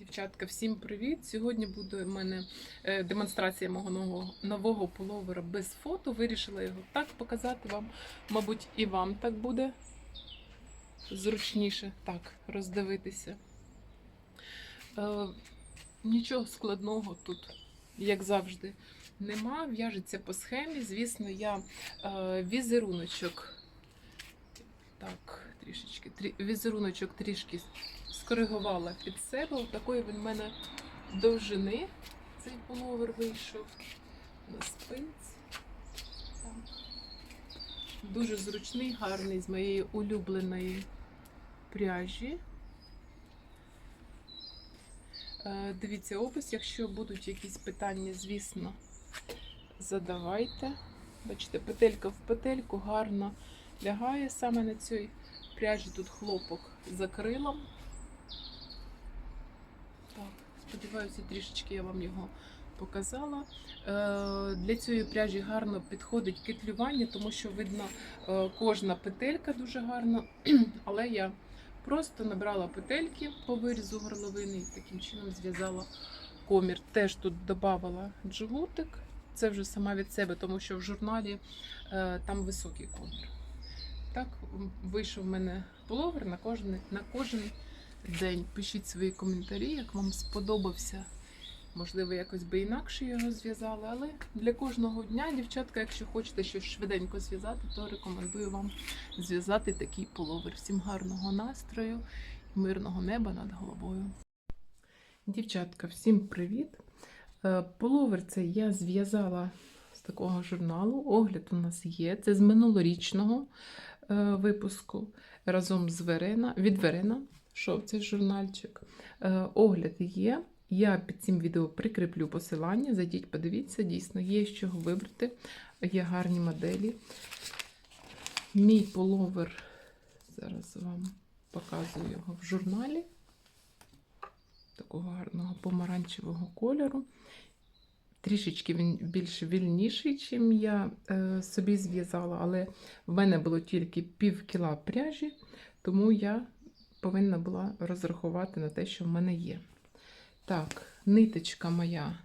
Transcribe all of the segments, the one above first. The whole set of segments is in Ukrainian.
Дівчатка, всім привіт! Сьогодні буде в мене е, демонстрація мого нового, нового пуловера без фото. Вирішила його так показати вам. Мабуть, і вам так буде зручніше так роздивитися. Е, нічого складного тут, як завжди, нема. В'яжеться по схемі. Звісно, я е, візеруночок. Так, трішечки. Трі, візеруночок трішки скоригувала під себе. Ось такої він в мене довжини. Цей пуловер вийшов на спинці. Дуже зручний, гарний з моєї улюбленої пряжі. Е, Дивіться опис, якщо будуть якісь питання, звісно, задавайте. Бачите, петелька в петельку гарно лягає саме на цій пряжі. Тут хлопок за крилом. Сподіваюся, трішечки я вам його показала. Е, Для цієї пряжі гарно підходить кетлювання, тому що видно е, кожна петелька дуже гарно. Але я просто набрала петельки по вирізу горловини і таким чином зв'язала комір. Теж тут додавала джгутик. Це вже сама від себе, тому що в журналі е, там високий комір. Так, вийшов в мене пуловер на кожен, на кожен день. Пишіть свої коментарі, як вам сподобався. Можливо, якось би інакше його зв'язали, але для кожного дня, дівчатка, якщо хочете щось швиденько зв'язати, то рекомендую вам зв'язати такий пуловер. Всім гарного настрою і мирного неба над головою. Дівчатка, всім привіт! Е, Пуловер цей я зв'язала з такого журналу. Огляд у нас є. Це з минулорічного е, випуску разом з Верена, від Верена. Шов цей журнальчик. Е, Огляд є. Я під цим відео прикріплю посилання. Зайдіть, подивіться, дійсно є з чого вибрати. Є гарні моделі. Мій пуловер, зараз вам показую його в журналі. Такого гарного помаранчевого кольору. Трішечки він більш вільніший, чим я е, собі зв'язала, але в мене було тільки пів кіла пряжі, тому я повинна була розрахувати на те, що в мене є. Так, ниточка моя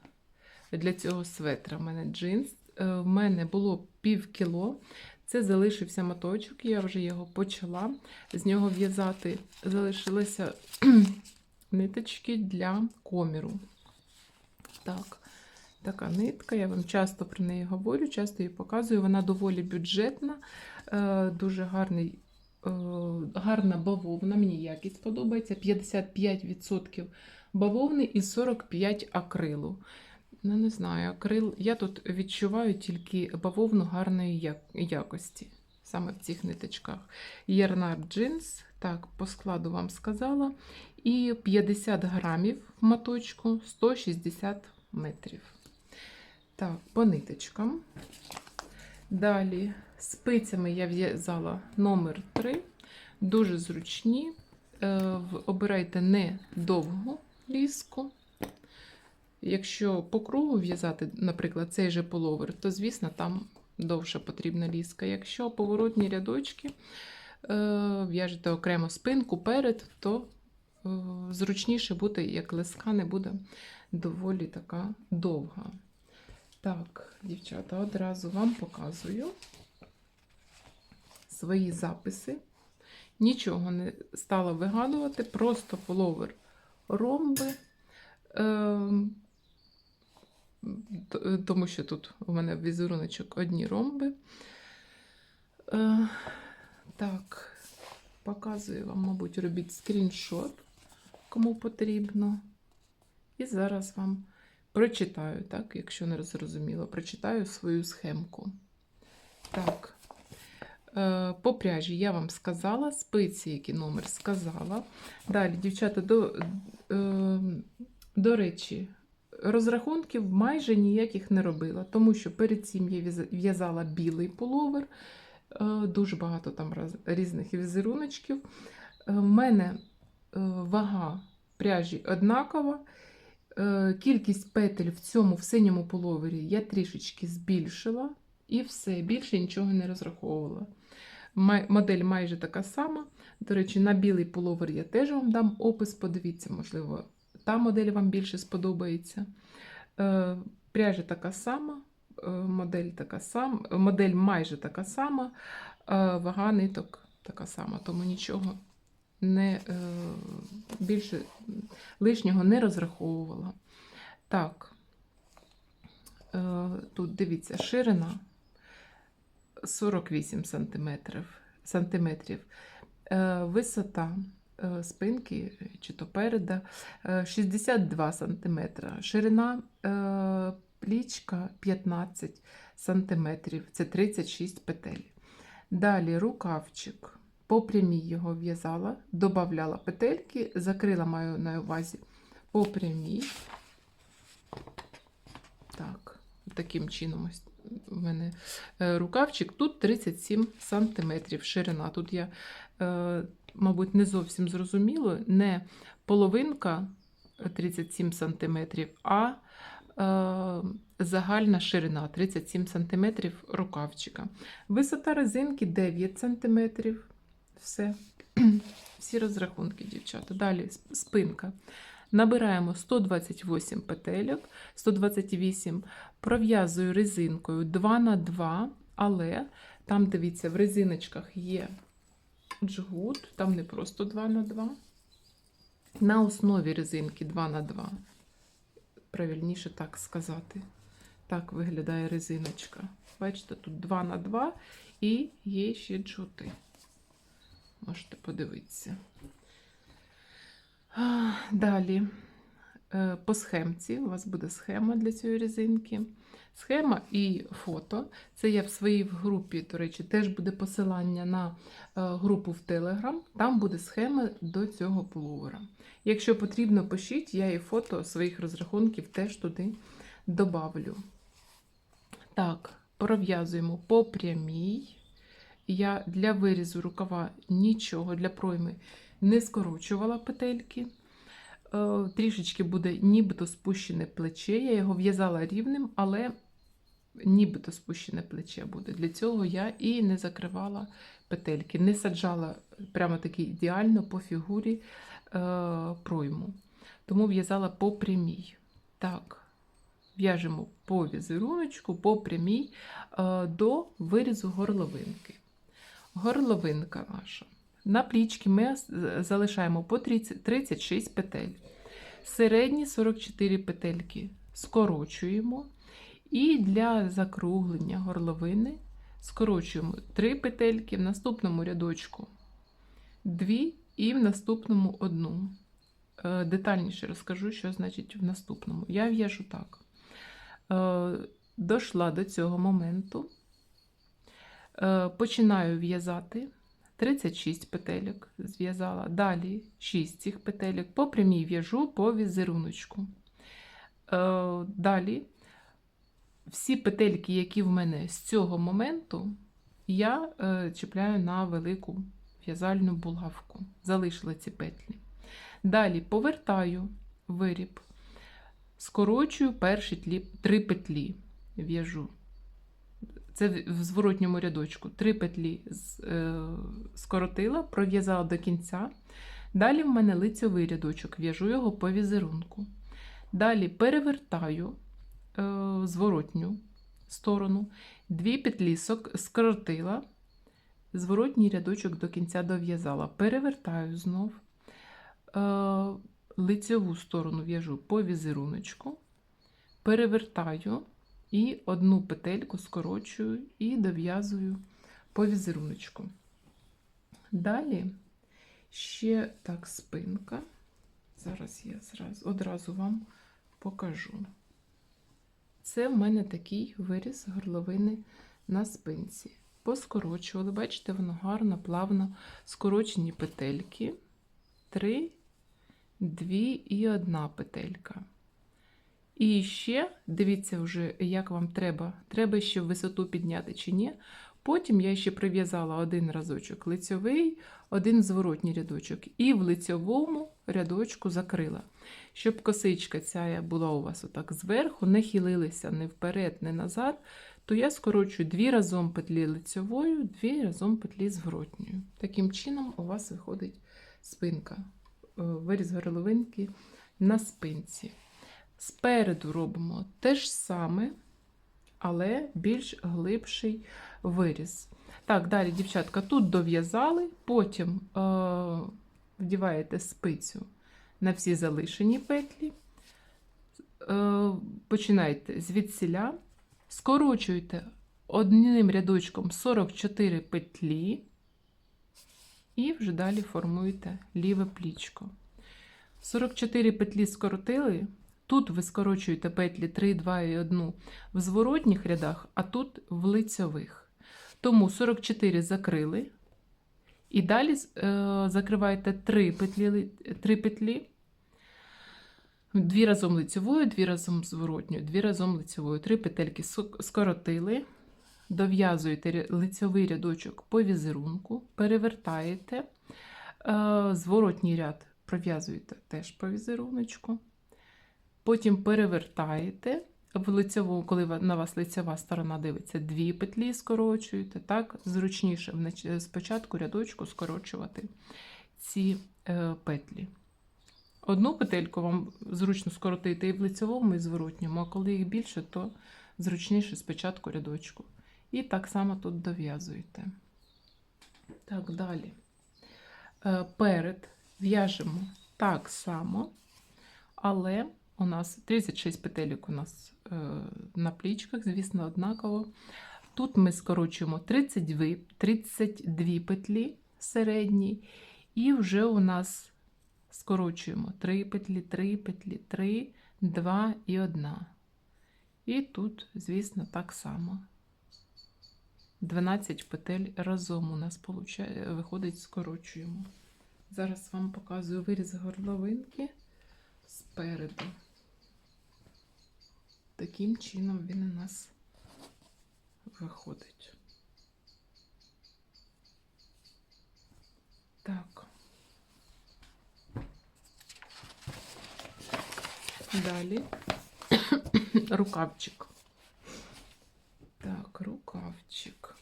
для цього светра в мене джинс. Е, В мене було пів кіло. Це залишився моточок, я вже його почала з нього в'язати. Залишилися ниточки для коміру. Так, така нитка, я вам часто про неї говорю, часто її показую. Вона доволі бюджетна, е, дуже гарний, гарна бавовна. Мені якість подобається. 55% бавовни і 45 акрилу. Ну, не знаю, акрил. Я тут відчуваю тільки бавовну гарної якості, саме в цих ниточках. Єрнар джинс, так, по складу вам сказала. І 50 грамів в моточку, 160 метрів. Так, по ниточкам. Далі спицями я в'язала номер 3. Дуже зручні. Е, Обирайте не довгу ліску. Якщо по кругу в'язати, наприклад, цей же половер, то, звісно, там довша потрібна ліска. Якщо поворотні рядочки е, в'яжете окремо спинку перед, то е, зручніше буде, як лиска не буде доволі така довга. Так, дівчата, одразу вам показую свої записи. Нічого не стала вигадувати, просто половер ромби. Ем, тому що тут у мене візеруночок одні ромби. Е, так, показую вам, мабуть, робіть скріншот, кому потрібно. І зараз вам прочитаю, так, якщо не зрозуміло, прочитаю свою схемку. Так, е, по пряжі я вам сказала, спиці, який номер сказала. Далі, дівчата, до, е, до речі, розрахунків майже ніяких не робила, тому що перед цим я в'язала білий пуловер, е, дуже багато там різних візеруночків. Е, В мене е, вага пряжі однакова. Е, Кількість петель в цьому в синьому пуловері я трішечки збільшила, і все, більше нічого не розраховувала. Модель майже така сама. До речі, на білий пуловер я теж вам дам опис. Подивіться, можливо, та модель вам більше сподобається. Е, Пряжа така сама, е, модель така сама, модель майже така сама, е, вага ниток така сама, тому нічого не е, більше лишнього не розраховувала. Так, е, тут дивіться, ширина 48 сантиметрів, сантиметрів. Е, висота е, спинки чи то переда е, 62 сантиметра, ширина е, плічка 15 сантиметрів, це 36 петель. Далі рукавчик. По прямій його в'язала, додавала петельки, закрила маю на увазі по прямій. Так, таким чином ось в мене е, рукавчик. Тут 37 сантиметрів ширина. Тут я, е, мабуть, не зовсім зрозуміло, не половинка 37 сантиметрів, а е, загальна ширина 37 сантиметрів рукавчика. Висота резинки 9 сантиметрів. Все. Всі розрахунки, дівчата. Далі спинка. Набираємо 128 петельок, 128 пров'язую резинкою 2 на 2, але там, дивіться, в резиночках є джгут, там не просто 2 на 2. На основі резинки 2 на 2. Правильніше так сказати. Так виглядає резиночка. Бачите, тут 2 на 2 і є ще джгути. Можете подивитися. Далі е, по схемці. У вас буде схема для цієї резинки. Схема і фото. Це я в своїй групі, до речі, теж буде посилання на е, групу в Telegram. Там буде схема до цього пуловера. Якщо потрібно, пишіть, я і фото своїх розрахунків теж туди добавлю. Так, пров'язуємо по прямій. Я для вирізу рукава нічого для пройми не скорочувала петельки. Е, Трішечки буде нібито спущене плече. Я його в'язала рівним, але нібито спущене плече буде. Для цього я і не закривала петельки, не саджала прямо таки ідеально по фігурі е, пройму. Тому в'язала по прямій. Так, в'яжемо по візеруночку, по прямій е, до вирізу горловинки. Горловинка наша. На плічки ми залишаємо по 30, 36 петель. Середні 44 петельки скорочуємо. І для закруглення горловини скорочуємо 3 петельки, в наступному рядочку 2 і в наступному одну. Е, Детальніше розкажу, що значить в наступному. Я в'яжу так. Е, Дошла до цього моменту. Е, Починаю в'язати 36 петельок зв'язала. Далі 6 цих петельок по прямій в'яжу по візеруночку. Е, Далі всі петельки, які в мене з цього моменту, я е, чіпляю на велику в'язальну булавку. Залишила ці петлі. Далі повертаю виріб, скорочую перші тлі, три петлі, в'яжу. Це в зворотньому рядочку. Три петлі е, скоротила, пров'язала до кінця. Далі в мене лицьовий рядочок, в'яжу його по візерунку. Далі перевертаю е, зворотню сторону, дві петлі скоротила, зворотній рядочок до кінця дов'язала. Перевертаю знов, е, лицьову сторону в'яжу по візеруночку, перевертаю і одну петельку скорочую і дов'язую по візеруночку. Далі ще так спинка. Зараз я зразу, одразу вам покажу. Це в мене такий виріз горловини на спинці. Поскорочували, бачите, воно гарно, плавно скорочені петельки. Три, дві і одна петелька. І ще дивіться, вже, як вам треба. Треба ще висоту підняти чи ні. Потім я ще прив'язала один разочок лицьовий, один зворотній рядочок, і в лицьовому рядочку закрила. Щоб косичка ця була у вас отак зверху, не хилилися ні вперед, ні назад, то я скорочую дві разом петлі лицьовою, дві разом петлі зворотньою. Таким чином у вас виходить спинка. Е, Виріз горловинки на спинці. Спереду робимо те ж саме, але більш глибший виріз. Так, далі, дівчатка, тут дов'язали, потім е, вдіваєте спицю на всі залишені петлі. Е, починайте звідсіля, скорочуйте одним рядочком 44 петлі і вже далі формуєте ліве плічко. 44 петлі скоротили. Тут ви скорочуєте петлі 3, 2 і 1 в зворотніх рядах, а тут в лицьових. Тому 44 закрили. І далі е, закриваєте 3 петлі, 3 петлі. Дві разом лицевою, дві разом зворотньою, дві разом лицевою. Три петельки скоротили. Дов'язуєте лицьовий рядочок по візерунку, перевертаєте. Е, Зворотній ряд пров'язуєте теж по візеруночку. Потім перевертаєте. В лицеву, коли на вас лицева сторона дивиться, дві петлі скорочуєте. Так, зручніше спочатку рядочку скорочувати ці е, петлі. Одну петельку вам зручно скоротити і в лицевому, і зворотньому, а коли їх більше, то зручніше спочатку рядочку. І так само тут дов'язуєте. Так, далі. Е, Перед в'яжемо так само, але у нас 36 петелек у нас е, на плічках, звісно, однаково. Тут ми скорочуємо 32, 32 петлі середні, і вже у нас скорочуємо 3 петлі, 3 петлі, 3, 2 і 1. І тут, звісно, так само. 12 петель разом у нас виходить, скорочуємо. Зараз вам показую виріз горловинки спереду. Таким чином він у нас виходить. Так. Далі рукавчик. Так, рукавчик.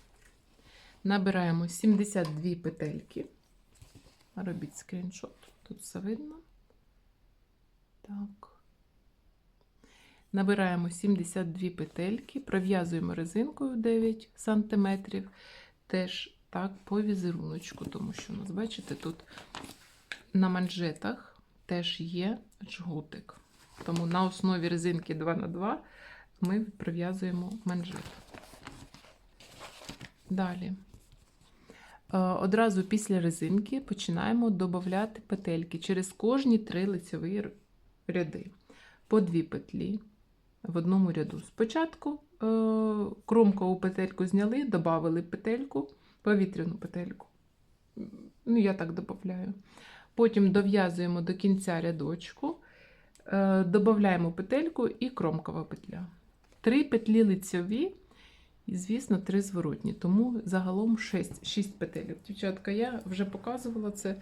Набираємо 72 петельки. Робіть скріншот, тут все видно. Так. Набираємо 72 петельки, пров'язуємо резинкою 9 см. Теж так по візеруночку, тому що у нас, бачите, тут на манжетах теж є жгутик. Тому на основі резинки 2х2 ми прив'язуємо манжет. Далі. Е, Одразу після резинки починаємо додати петельки через кожні три лицеві ряди. По дві петлі в одному ряду. Спочатку е, кромкову петельку зняли, додали петельку, повітряну петельку. Ну, я так додаю. Потім дов'язуємо до кінця рядочку, е, додаємо петельку і кромкова петля. Три петлі лицьові і, звісно, три зворотні. Тому загалом 6, 6 петель. Дівчатка, я вже показувала це.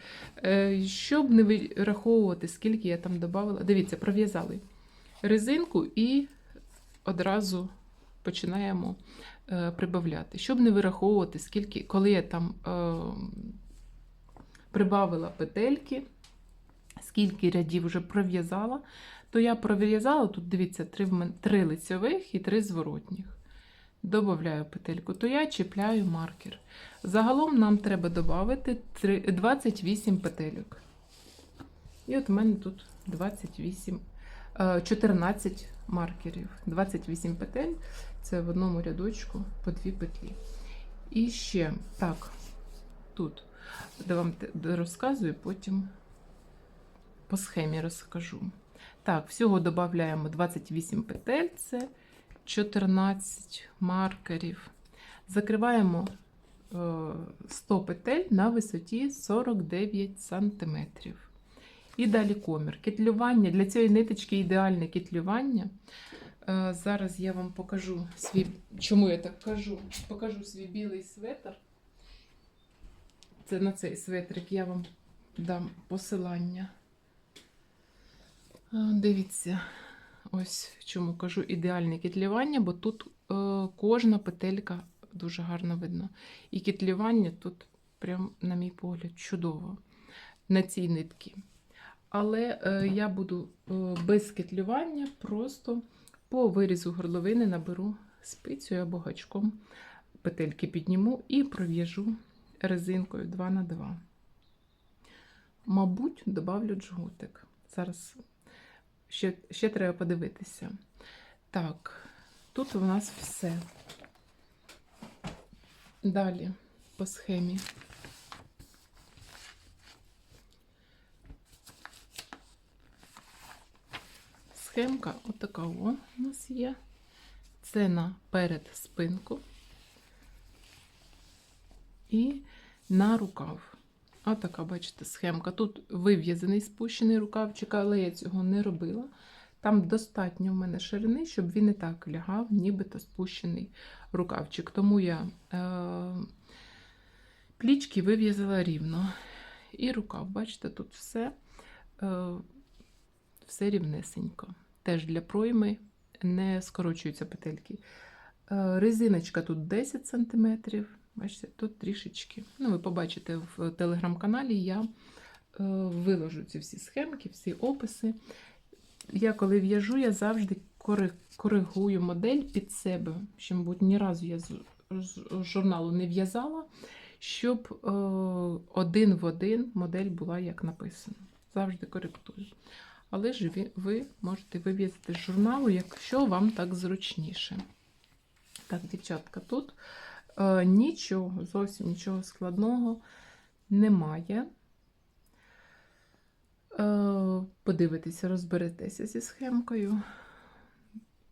Е, Щоб не вираховувати, скільки я там додавала. Дивіться, пров'язали резинку і одразу починаємо е, прибавляти. Щоб не вираховувати, скільки, коли я там е, прибавила петельки, скільки рядів вже пров'язала, то я пров'язала, тут дивіться, три, три лицьових і три зворотніх. Добавляю петельку, то я чіпляю маркер. Загалом нам треба додати 28 петельок. І от у мене тут 28, е, 14 маркерів. 28 петель це в одному рядочку по дві петлі. І ще так, тут де вам розказую, потім по схемі розкажу. Так, всього додаємо 28 петель, це 14 маркерів. Закриваємо е, 100 петель на висоті 49 см. І далі комір. Кетлювання. Для цієї ниточки ідеальне кетлювання. Е, Зараз я вам покажу свій, чому я так кажу, покажу свій білий светр. Це на цей светрик я вам дам посилання. Е, Дивіться, ось чому кажу ідеальне кетлювання, бо тут е, кожна петелька дуже гарно видно. І кетлювання тут, прям, на мій погляд, чудово на цій нитці. Але е, я буду е, без кетлювання, просто по вирізу горловини наберу спицею або гачком, петельки підніму і пров'яжу резинкою 2 на 2 Мабуть, добавлю джгутик. Зараз ще, ще треба подивитися. Так, тут у нас все. Далі по схемі. Схемка отака о, у нас є. Це на перед спинку і на рукав. Отака, бачите, схемка. Тут вив'язаний спущений рукавчик, але я цього не робила. Там достатньо в мене ширини, щоб він і так лягав, нібито спущений рукавчик. Тому я е, плічки вив'язала рівно. І рукав, бачите, тут все, е, все рівнесенько. Теж для пройми не скорочуються петельки. Е, резиночка тут 10 см. Бачите, тут трішечки. Ну, ви побачите в телеграм-каналі, я е, виложу ці всі схемки, всі описи. Я коли в'яжу, я завжди коригую модель під себе. Ще, мабуть, ні разу я з з журналу не в'язала, щоб е, один в один модель була як написано. Завжди коректую. Але ж ви, можете вивізти з журналу, якщо вам так зручніше. Так, дівчатка, тут е, нічого, зовсім нічого складного немає. Е, подивитися, розберетеся зі схемкою.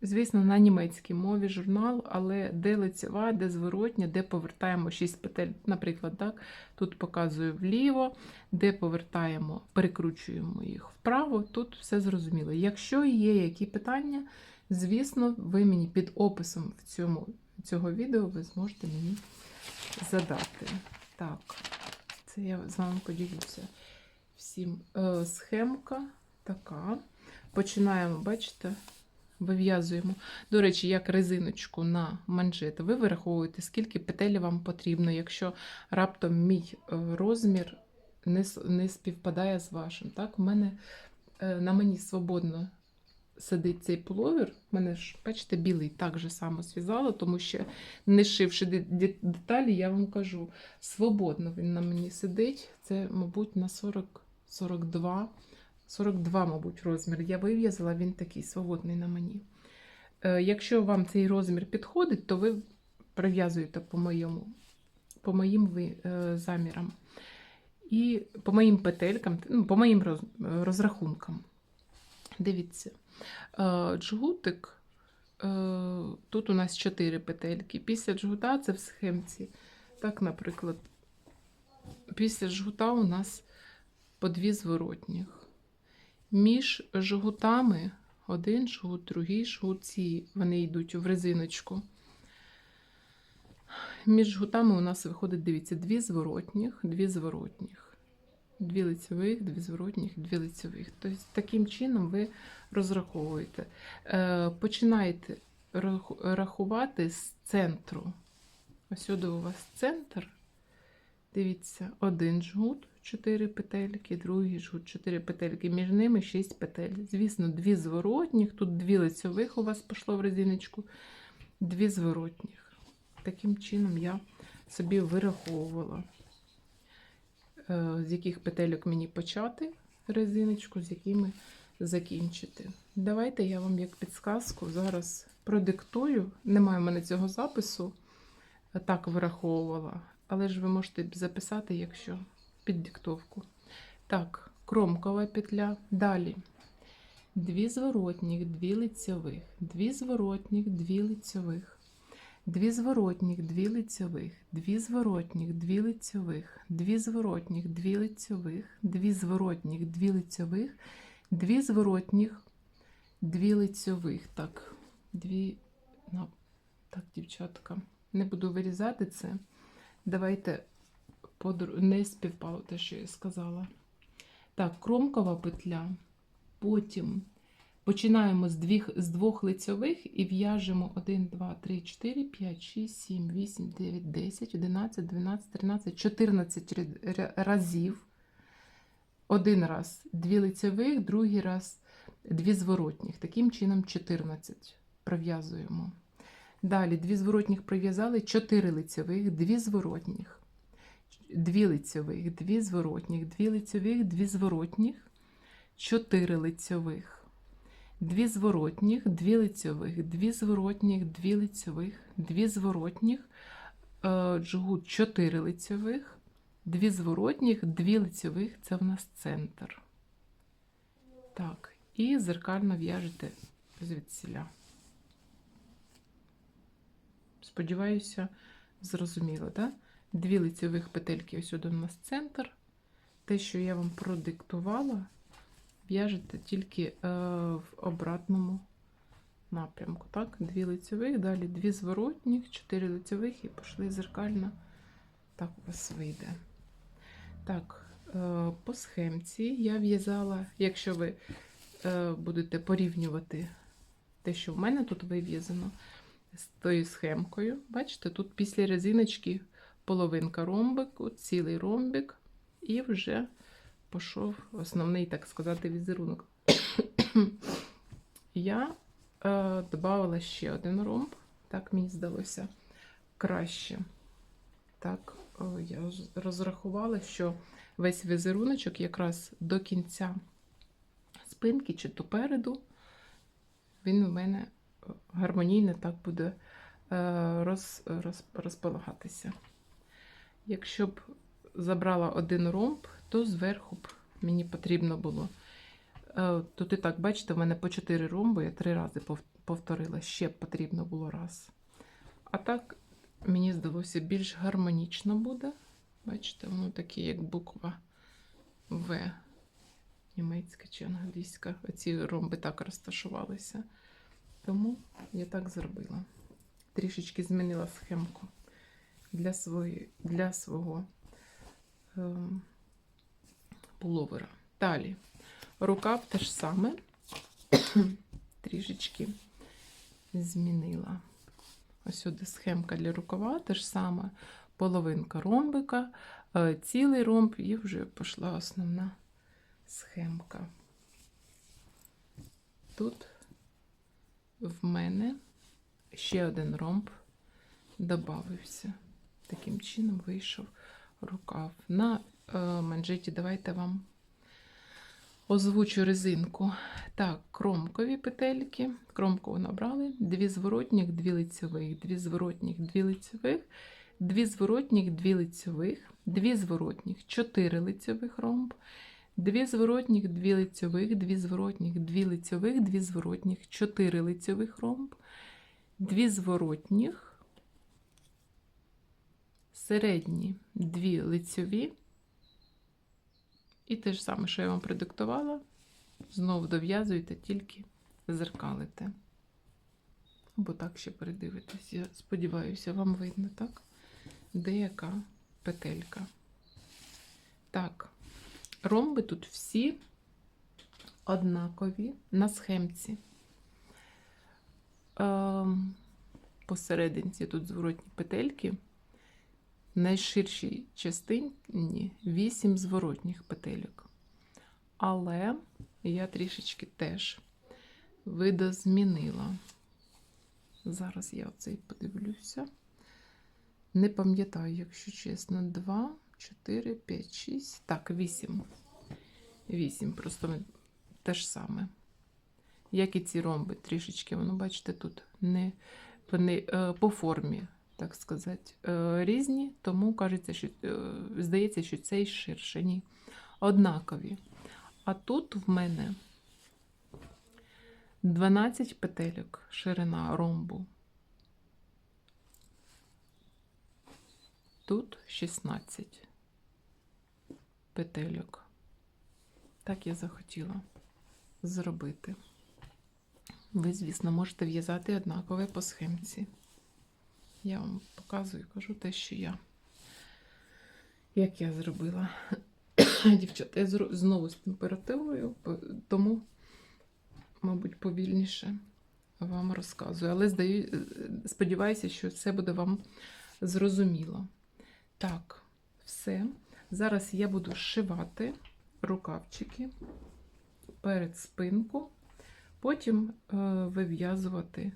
Звісно, на німецькій мові журнал, але де лицева, де зворотня, де повертаємо 6 петель, наприклад, так, тут показую вліво, де повертаємо, перекручуємо їх вправо, тут все зрозуміло. Якщо є які питання, звісно, ви мені під описом в цьому, цього відео ви зможете мені задати. Так, це я з вами поділюся всім. Е, схемка така. Починаємо, бачите, вив'язуємо. До речі, як резиночку на манжет. Ви вираховуєте, скільки петель вам потрібно, якщо раптом мій е, розмір не, не співпадає з вашим. Так, У мене е, на мені свободно сидить цей пуловер. У мене ж, бачите, білий так же само зв'язала, тому що не шивши де- де- деталі, я вам кажу, свободно він на мені сидить. Це, мабуть, на 40, 42, 42, мабуть, розмір. Я вив'язала, він такий свободний на мені. Е, Якщо вам цей розмір підходить, то ви прив'язуєте по моєму, по моїм ви- е, замірам. І по моїм петелькам, ну, по моїм роз- розрахункам. Дивіться, е, джгутик. Тут у нас 4 петельки. Після джгута це в схемці. Так, наприклад, після жгута у нас по дві зворотніх. Між жгутами один жгут, другий жгут, ці вони йдуть в резиночку. Між жгутами у нас виходить, дивіться, дві зворотніх, дві зворотніх, дві лицевих, дві зворотніх, дві лицевих. Тобто таким чином ви розраховуєте. Е, починаєте рахувати з центру. Ось сюди у вас центр. Дивіться, один жгут, 4 петельки, другий жгут, 4 петельки, між ними 6 петель. Звісно, дві зворотніх, тут дві лицьових у вас пішло в резиночку, дві зворотніх. Таким чином я собі вираховувала, е, з яких петельок мені почати резиночку, з якими закінчити. Давайте я вам як підсказку зараз продиктую. Немає в мене цього запису, так вираховувала. Але ж ви можете записати, якщо під диктовку. Так, кромкова петля. Далі. Дві зворотніх, дві лицьових, дві зворотніх, дві лицьових, дві зворотніх, дві лицьових, дві зворотніх, дві лицьових, дві зворотніх, дві лицьових, дві зворотніх, дві лицьових, дві зворотніх, дві лицьових. Так, дві. Ну, так, дівчатка. Не буду вирізати це. Давайте. Не співпало те, що я сказала. Так, кромкова петля. Потім починаємо з, двох, з двох лицьових і в'яжемо 1, 2, 3, 4, 5, 6, 7, 8, 9, 10, 11, 12, 13, 14 разів. один раз дві лицевих, другий раз дві зворотніх. Таким чином 14 пров'язуємо. Далі дві зворотніх пров'язали, 4 лицевих, дві зворотніх, дві лицевих, дві зворотніх, дві лицевих, дві зворотніх, 4 лицевих, дві зворотніх, дві лицевих, дві зворотніх, дві лицевих, дві зворотніх, е, джгут 4 лицевих, дві зворотніх, дві лицевих це в нас центр. Так, і зеркально в'яжете звідсіля. Сподіваюся, зрозуміло, так? Дві лицевих петельки ось сюди у нас центр. Те, що я вам продиктувала, в'яжете тільки е, в обратному напрямку. Так? Дві лицевих, далі дві зворотніх, чотири лицевих і пішли зеркально. Так у вас вийде. Так, е, по схемці я в'язала, якщо ви е, будете порівнювати те, що в мене тут вив'язано, з тою схемкою. Бачите, тут після резиночки половинка ромбику, цілий ромбик, і вже пішов основний, так сказати, візерунок. Я е, додавала ще один ромб, так мені здалося краще. Так, е, я розрахувала, що весь візеруночок якраз до кінця спинки чи допереду, він у мене гармонійно так буде е, роз, роз, розполагатися. Якщо б забрала один ромб, то зверху б мені потрібно було. е, Тут і так, бачите, в мене по 4 ромби, я три рази повторила, ще б потрібно було раз. А так, мені здалося, більш гармонічно буде. Бачите, воно таке, як буква В, німецька чи англійська. Оці ромби так розташувалися. Тому я так зробила. Трішечки змінила схемку для, свої, для свого ем, пуловера. Далі. Рукав ж саме. Трішечки змінила. Ось сюди схемка для рукава, те ж саме половинка ромбика, е, цілий ромб і вже пішла основна схемка. Тут в мене ще один ромб додався. Таким чином вийшов рукав. На е, манжеті давайте вам озвучу резинку. Так, кромкові петельки. Кромкову набрали, дві зворотніх, дві лицевих, дві зворотніх, дві лицевих, дві зворотніх, дві лицевих, дві зворотніх, чотири лицевих ромб, дві зворотніх, дві лицевих, дві зворотніх, дві лицевих, дві зворотніх, чотири лицевих ромб, дві зворотніх, середні дві лицеві. І те ж саме, що я вам продиктувала, знову дов'язуєте, тільки зеркалите. Або так ще передивитесь. Я сподіваюся, вам видно, так? Деяка петелька. Так, ромби тут всі однакові на схемці. Ем, посерединці тут зворотні петельки. Найширшій частині 8 зворотніх петельок. Але я трішечки теж видозмінила. Зараз я оцей подивлюся. Не пам'ятаю, якщо чесно, 2, 4, 5, 6. Так, 8. 8. Просто те ж саме. Як і ці ромби, трішечки, воно, бачите, тут не вони е, по формі, так сказати, е, різні, тому кажеться, що е, здається, що цей ширше. Ні. Однакові. А тут в мене 12 петельок ширина ромбу. Тут 16 петельок. Так я захотіла зробити. Ви, звісно, можете в'язати однакове по схемці. Я вам показую, кажу те, що я. Як я зробила. Дівчата, я знову з температурою, тому, мабуть, повільніше вам розказую. Але здаю, е, сподіваюся, що все буде вам зрозуміло. Так, все. Зараз я буду зшивати рукавчики перед спинку, потім е, вив'язувати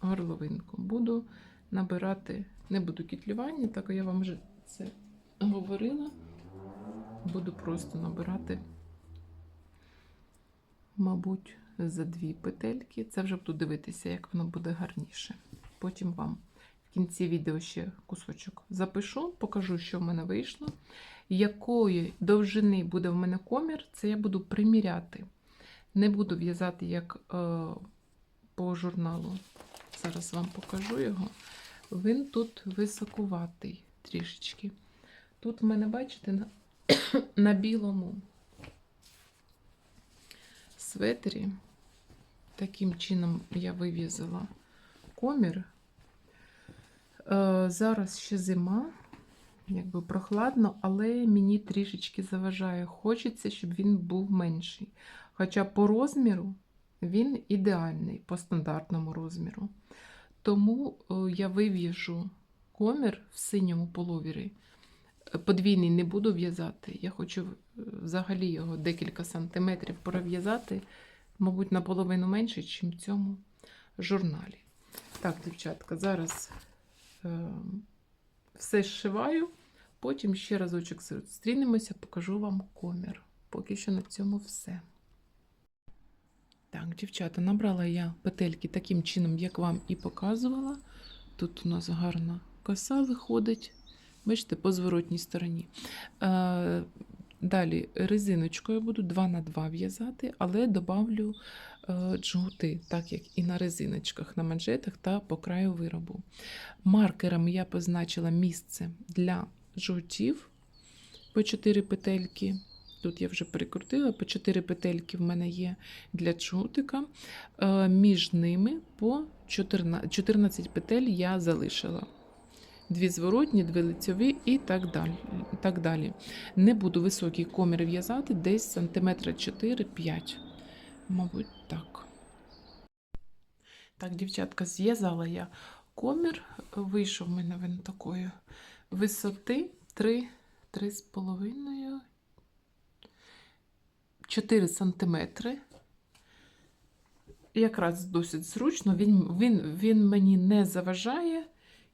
горловинку. Буду набирати, не буду кітлювання, так я вам вже це говорила. Буду просто набирати, мабуть, за дві петельки. Це вже буду дивитися, як воно буде гарніше. Потім вам в кінці відео ще кусочок запишу, покажу, що в мене вийшло. Якої довжини буде в мене комір, це я буду приміряти. Не буду в'язати як е, по журналу. Зараз вам покажу його. Він тут високуватий трішечки. Тут в мене, бачите, на, на білому светрі. Таким чином я вив'язала комір. Е, зараз ще зима, якби прохладно, але мені трішечки заважає. Хочеться, щоб він був менший. Хоча по розміру він ідеальний, по стандартному розміру. Тому е, я вив'яжу комір в синьому половірі. Подвійний не буду в'язати. Я хочу е, взагалі його декілька сантиметрів пров'язати, мабуть, наполовину менше, ніж в цьому журналі. Так, дівчатка, зараз е, все зшиваю, потім ще разочок зустрінемося, покажу вам комір. Поки що на цьому все. Так, дівчата, набрала я петельки таким чином, як вам і показувала. Тут у нас гарна коса виходить. Бачите, по зворотній стороні. Е, далі резиночкою буду 2 на 2 в'язати, але добавлю е, джгути, так як і на резиночках, на манжетах та по краю виробу. Маркерами я позначила місце для жгутів по 4 петельки. Тут я вже перекрутила, по 4 петельки в мене є для джгутика. Е, між ними по 14, 14 петель я залишила. Дві зворотні, дві лицьові і так далі. так далі. Не буду високий комір в'язати, десь сантиметра 4-5. Мабуть, так. Так, дівчатка, зв'язала я комір. Вийшов в мене він такої висоти 3, 3,5, 4 сантиметри. Якраз досить зручно, він, він, він мені не заважає.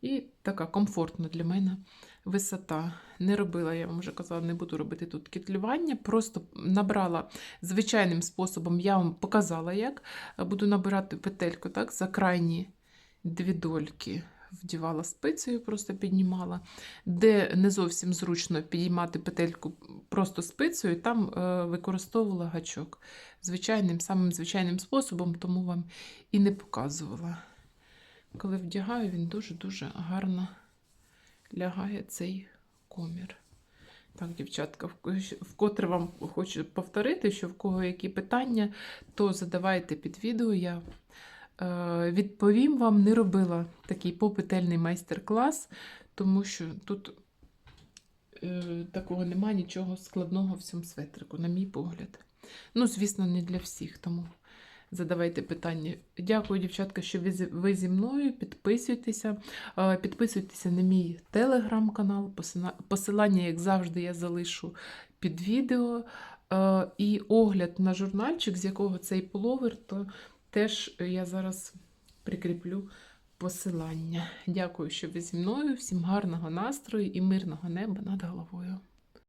І така комфортна для мене висота. Не робила, я вам вже казала, не буду робити тут кітлювання. Просто набрала звичайним способом, я вам показала, як буду набирати петельку так, за крайні дві дольки. Вдівала спицею, просто піднімала, де не зовсім зручно підіймати петельку просто спицею, там е, використовувала гачок звичайним, самим звичайним способом, тому вам і не показувала. Коли вдягаю, він дуже-дуже гарно лягає цей комір. Так, дівчатка, вкотре вам хочу повторити, що в кого які питання, то задавайте під відео. Я відповім вам, не робила такий попетельний майстер-клас, тому що тут е, такого немає нічого складного в цьому светрику, на мій погляд. Ну, звісно, не для всіх, тому задавайте питання. Дякую, дівчатка, що ви зі- мною. Підписуйтеся. Е, Підписуйтеся на мій телеграм-канал. Посилання, як завжди, я залишу під відео. Е, І огляд на журнальчик, з якого цей половер, то теж я зараз прикріплю посилання. Дякую, що ви зі мною. Всім гарного настрою і мирного неба над головою.